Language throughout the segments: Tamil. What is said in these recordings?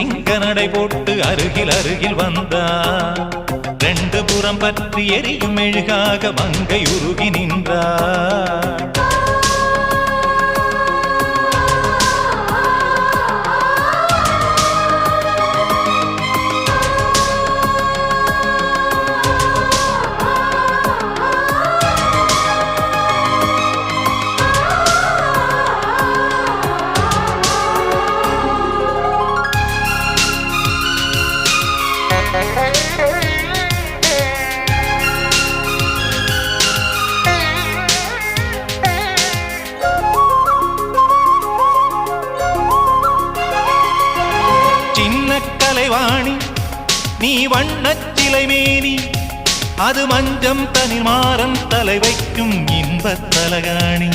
சிங்க நடை போட்டு அருகில் அருகில் வந்தார் ரெண்டு புறம் பற்றி எரியும் மெழுகாக மங்கை உருகி நின்றார் சின்ன கலைவாணி நீ வண்ணச் சிலை மேனி அது மஞ்சம் தனி மாறன் தலை வைக்கும் இன்பத் தலகாணி.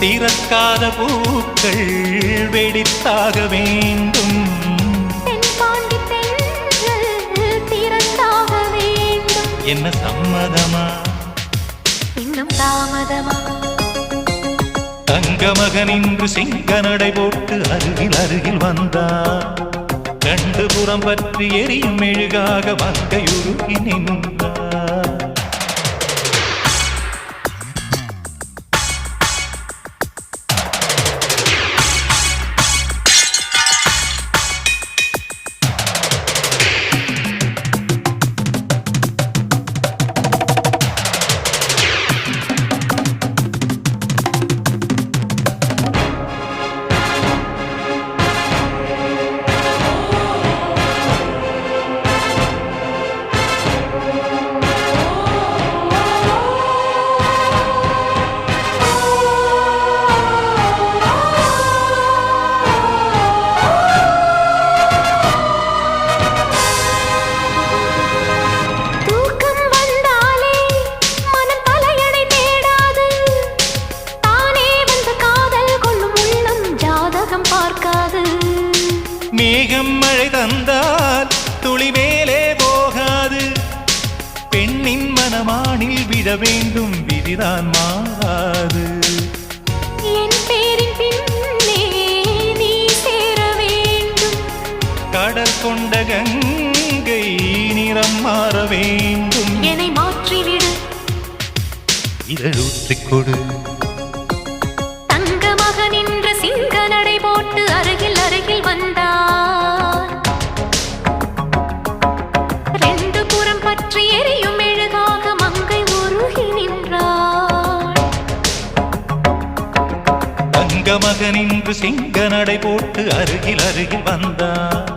திறக்காத பூக்கள் வெடித்தாக வேண்டும். என்ன சம்மதமா? இன்னும் தாமதமா? தங்க மகன் இன்று சிங்க நடை போட்டு அருகில் அருகில் வந்தார் ரெண்டு புறம் பற்றி எரியும் மெழுகாக மங்கையுருகி நின்றார் துளி மேலே போகாது. பெண்ணின் மனமானில் விழ வேண்டும் விதிதான் மாறாது. என் பேரின் பின்னே நீ சேர வேண்டும். கடல் கொண்ட கங்கை நிறம் மாற வேண்டும். என்னை மாற்றிவிடு. இதழூற்றிக் கொடு. சிங்க நடை போட்டு அருகில் அருகில் வந்தார்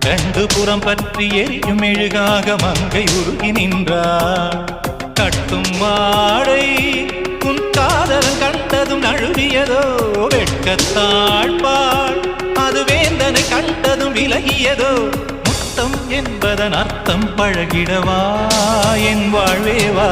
ரெண்டு புறம் பற்றி எரியும் மெழுகாக மங்கை உருகி நின்றார் கட்டும் வாடை உன் காதலன் கண்டதும் நழுவியதோ வெட்கத்தாழ்பாள். அது வேந்தனை கண்டதும் விலகியதோ முத்தம் என்பதன் அர்த்தம் பழகிடவா என் வாழ்வேவா.